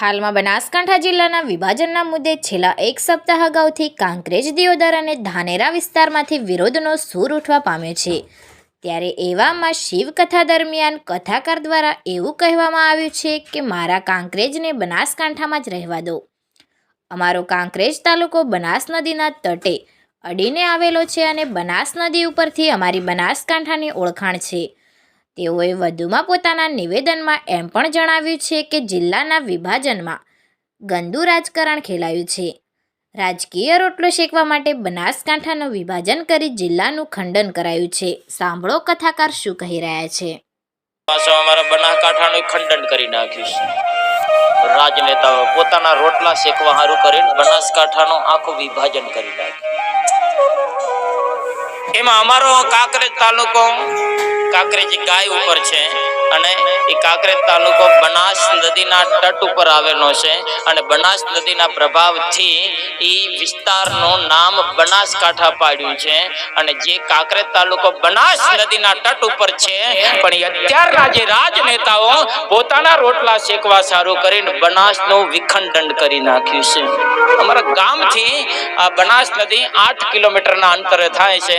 હાલમાં બનાસકાંઠા જિલ્લાના વિભાજનના મુદ્દે છેલ્લા એક સપ્તાહ અગાઉથી કાંકરેજ દિયોદર અને ધાનેરા વિસ્તારમાંથી વિરોધનો સૂર ઉઠવા પામ્યો છે. ત્યારે એવામાં શિવકથા દરમિયાન કથાકાર દ્વારા એવું કહેવામાં આવ્યું છે કે, મારા કાંકરેજને બનાસકાંઠામાં જ રહેવા દો. અમારો કાંકરેજ તાલુકો બનાસ નદીના તટે અડીને આવેલો છે અને બનાસ નદી ઉપરથી અમારી બનાસકાંઠાની ઓળખાણ છે. તેઓએ વધુમાં પોતાના નિવેદનમાં એમ પણ જણાવ્યું છે કે જિલ્લાના વિભાજનમાં ગંદુ રાજકારણ ખેલાયું છે. રાજકીય રોટલો શેકવા માટે બનાસકાંઠાનું વિભાજન કરી જિલ્લાનું ખંડન કરાયું છે. સાંભળો કથાકાર શું કહી રહ્યા છે. બનાસકાંઠાનું ખંડન કરી નાખ્યું છે રાજનેતાઓ પોતાના રોટલા શેકવા હારું કરીને બનાસકાંઠાનું આખું વિભાજન કરી નાખ્યું એમાં અમારો કાંકરેજ તાલુકો કાંકરેજ ગાય ઉપર છે અને એ કાંકરેજ તાલુકો બનાસ નદીના તટ ઉપર આવેલો છે અને બનાસ નદીના પ્રભાવથી એ વિસ્તારનું નામ બનાસકાંઠા પાડ્યું છે અને જે કાંકરેજ તાલુકો બનાસ નદીના તટ ઉપર છે, પણ અત્યારના જે રાજનેતાઓ પોતાના રોટલા શેકવા સારું કરીને બનાસનું વિખંડન કરી નાખ્યું છે. અમારા ગામથી આ બનાસ નદી આઠ કિલોમીટરના અંતરે થાય છે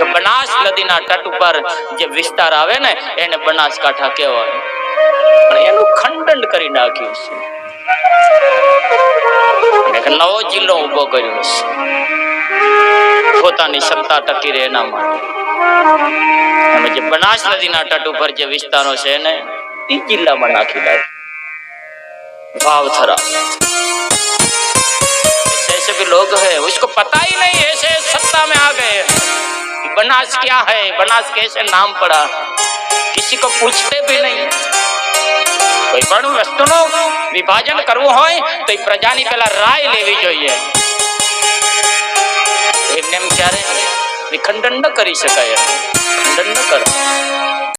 જો બનાસ નદીના તટ ઉપર જે વિસ્તાર આવે ને એને બનાસકાંઠા કહેવાય પણ એનું ખંડન કરી નાખ્યું છે અને એક નવો જિલ્લો ઉભો કર્યો છે પોતાની સત્તા ટકી રહે એના માટે અને જે બનાસ નદીના તટ ઉપર જે વિસ્તારો છે એને એ જિલ્લામાં નાખી નાખ્યું ભાવથરા ऐसे ऐसे भी लोग हैं उसको पता ही नहीं ऐसे सत्ता में आ गए कि बनास क्या है बनास कैसे नाम पड़ा किसी को पूछते भी नहीं કોઈ પણ વસ્તુનું વિભાજન કરવું હોય તો એ પ્રજાની પહેલા રાય લેવી જોઈએ એમને એમ ક્યારે વિખંડન ન કરી શકાય ખંડન ન કરો